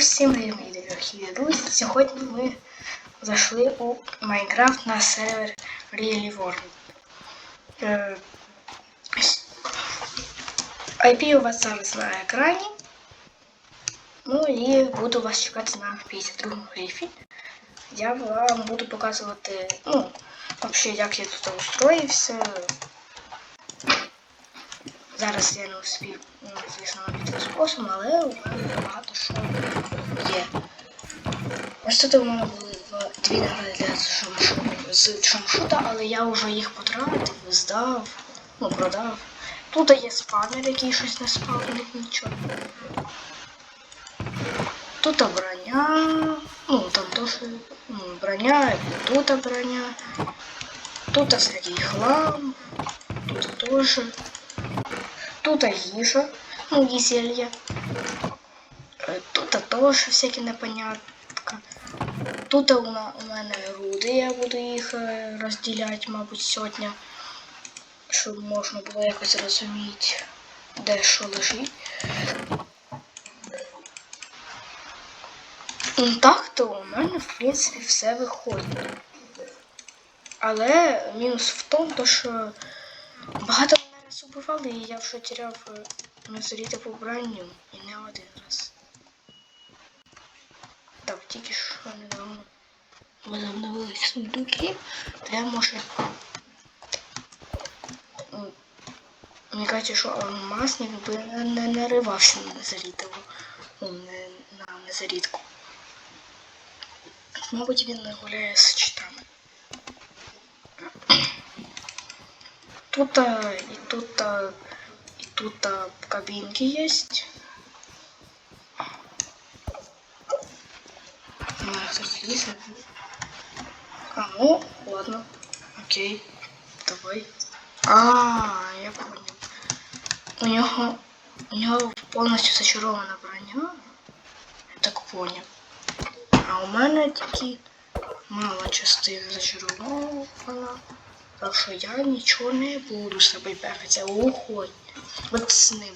Усім привіт, дорогі друзі! Сьогодні ми зайшли у Майнкрафт на сервер Really World. Е, IP у вас зараз на екрані. Ну і буду вас чекати на 52 грифі. Я вам буду показувати, ну, взагалі, як я тут устроївся. Зараз я не успів, ну, звісно, набити спосіб, але у мене багато що є. Ось тут у мене були дві награди з шамшута, але я вже їх потратив, здав, ну, продав. Тут є спавнер, який щось не спавнить нічого. Тут броня, ну там теж ну, броня, тут броня, тут всякий хлам, тут теж. Тут їжа, ну зелья. Тут всякі непонятка. Тут у, мене руди, я буду їх е, розділяти, мабуть, сьогодні, щоб можна було якось зрозуміти, де що лежить. Так, то у мене, в принципі, все виходить. Але мінус в тому, що багато мене раз убивали, і я вже теряв назаріти по бранню і не один раз. Так, тільки що недавно возобновились сундуки, то я може. м, Мені кажуть, що алмазник би не, не наривався на незарітову, ну, не, на незарідку. Мабуть, він не гуляє з читами. Тут а, и тут а, и тут а, кабинки есть. А. А, ну, ладно. Окей. Давай. А, я понял. У него, у него полностью зачарована броня. Так понял. А у мене тільки мало частин зачарована. Так що я нічого не буду з тобою бегатися. Уходь. От з ним.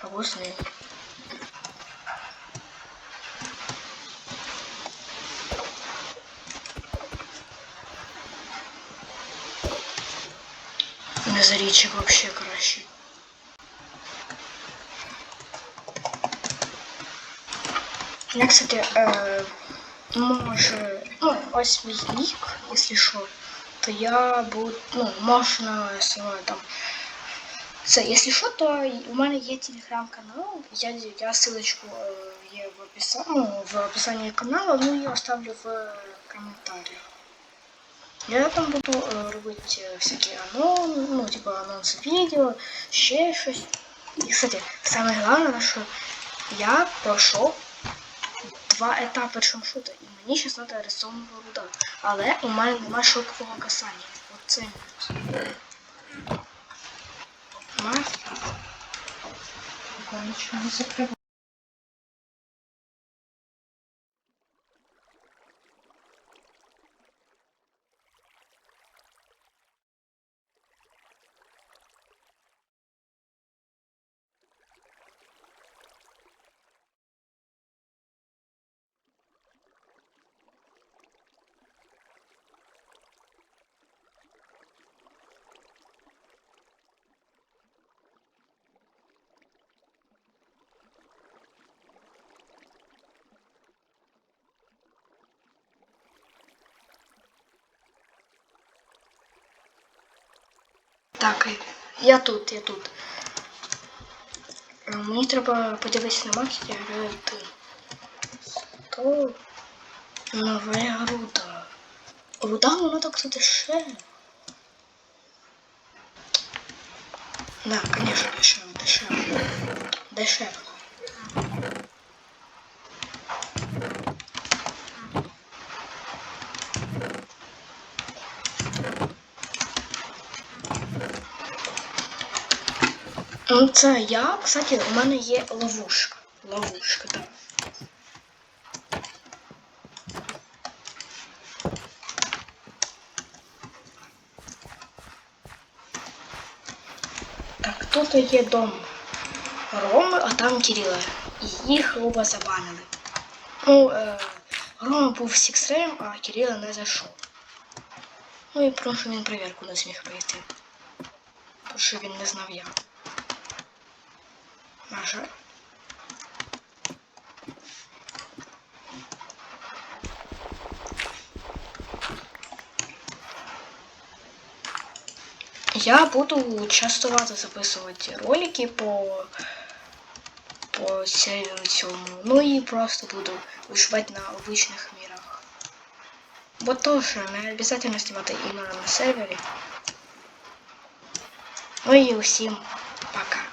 Або з ним. Назарічик вообще краще. Я, кстати, э, може, ну, ось мій нік, якщо що, то я буду, ну, можна сама там. Це, якщо що, то й- у мене є телеграм-канал, я, я ссылочку е, є в описанні, ну, в описанні каналу, ну і оставлю в е, коментарях. Я там буду е, робити е, всякі анонси, ну, типу анонси відео, ще щось. І, кстати, саме головне, що я пройшов два етапи шамшута, і мені зараз треба рисована руда. Але у мене немає шокового касання. Оце мінус. Має? Нічого не закриваю. Так, я тут, я тут. Е, Мені треба подивитися на максі, я граю ти. То нова руда. Руда вона так тут дешево. Да, конечно, дешево, дешево. Дешево. Ну, це я, кстати, у мене є ловушка. Ловушка, так. Так, тут є дом Роми, а там Кирила. І їх оба забанили. Ну, е, Рома був в Сікстрем, а Кирила не зайшов. Ну і прошу він перевірку не зміг пройти. Тому що він не знав як. На жаль. Я буду частувати записувати ролики по, по серверу цьому. Ну і просто буду вишивати на обычных мирах. Бо тоже не обязательно снимати іменно на сервері. Ну і усім пока.